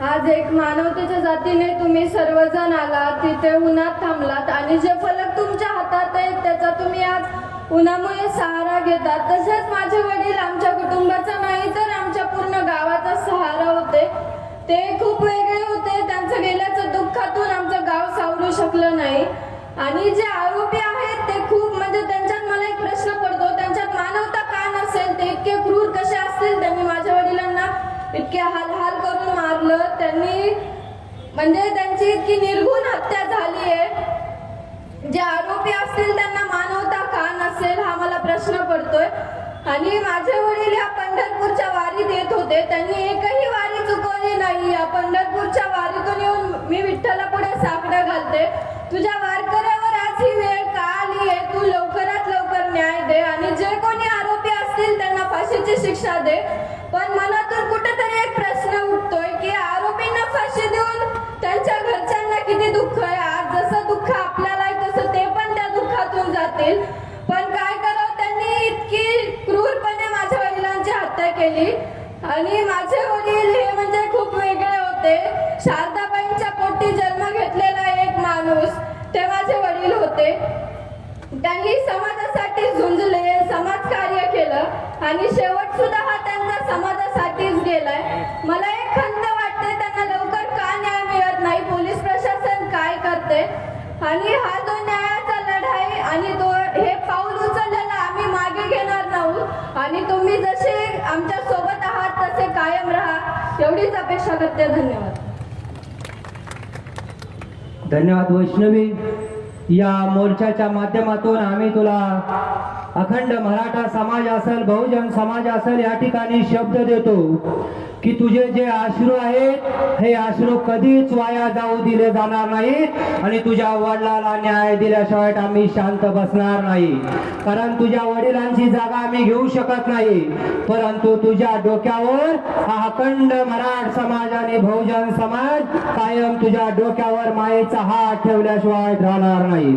आज एक मानवतेच्या जातीने तुम्ही सर्वजण आलात तिथे उन्हात थांबलात आणि जे फलक तुमच्या हातात आहेत त्याचा तुम्ही आज उन्हामुळे सहारा घेतात. तसेच माझे वडील आमच्या कुटुंबाचा नाही तर आमच्या पूर्ण गावाचा सहारा होते. ते खूप वेगळे होते. त्यांचं गेल्याचं दुःखातून आमचं गाव सावरू शकलं नाही. आणि जे आरोपी आहेत ते खूप म्हणजे त्यांच्यात मला एक प्रश्न पडतो त्यांच्यात मानवता का नसेल ते इतके क्रूर कसे असतील त्यांनी माझ्या वडिलांना इतके हाल हाल करून मारलं त्यांनी म्हणजे त्यांची इतकी निर्गुण हत्या झाली आहे जे आरोपी असतील त्यांना मानवता का नसेल हा मला प्रश्न पडतोय. आणि माझे वडील या पंढरपूरच्या वारीत येत होते. त्यांनी एकही वारी चुकवली नाही. या पंढरपूरच्या वारीतून येऊन मी विठ्ठला पुढे साकडं घालते. तुझ्या वारकऱ्यावर आज ही वेळ का आली आहे? तू लवकरात लवकर न्याय दे. आणि जे कोणी आरोपी असतील त्यांना फाशीची शिक्षा दे. पण जातील. पण काय करावं त्यांनी इतकी क्रूरपणे माझ्या वडिलांची हत्या केली. आणि माझे वडील हे म्हणजे खूप वेगळे होते. शारदाबाईंच्या पोटी जन्म घेतलेला एक माणूस ते माझे वडील होते. त्यांनी समाजासाठी झुंजले समाजकार्य केलं. आणि शेवट सुद्धा हा त्यांचा समाजासाठीच गेलाय. मला एक खंत वाटते त्यांना लवकर का न्याय मिळत नाही? पोलीस प्रशासन काय करते? आणि हा जो न्याय आणि तो हे पाऊल उचललेलं आम्ही मागे घेणार नाही. आणि तुम्ही जसे आमच्यासोबत आहात तसे कायम राहा. एवढीच अपेक्षा करते. धन्यवाद. धन्यवाद वैष्णवी. या मोर्चाच्या माध्यमातून आम्ही तुला अखंड मराठा समाज असेल बहुजन समाज असेल या ठिकाणी शब्द देतो की तुझे जे आश्रू आहेत हे आश्रू कधीच वाया जाऊ दिले जाणार नाहीत आणि तुझ्या वडिलाला न्याय दिल्याशिवाय आम्ही शांत बसणार नाही. कारण तुझ्या वडिलांची जागा आम्ही घेऊ शकत नाही. परंतु तुझ्या डोक्यावर हा अखंड मराठ समाज आणि बहुजन समाज कायम तुझ्या डोक्यावर मायेचा हात ठेवल्याशिवाय राहणार नाही.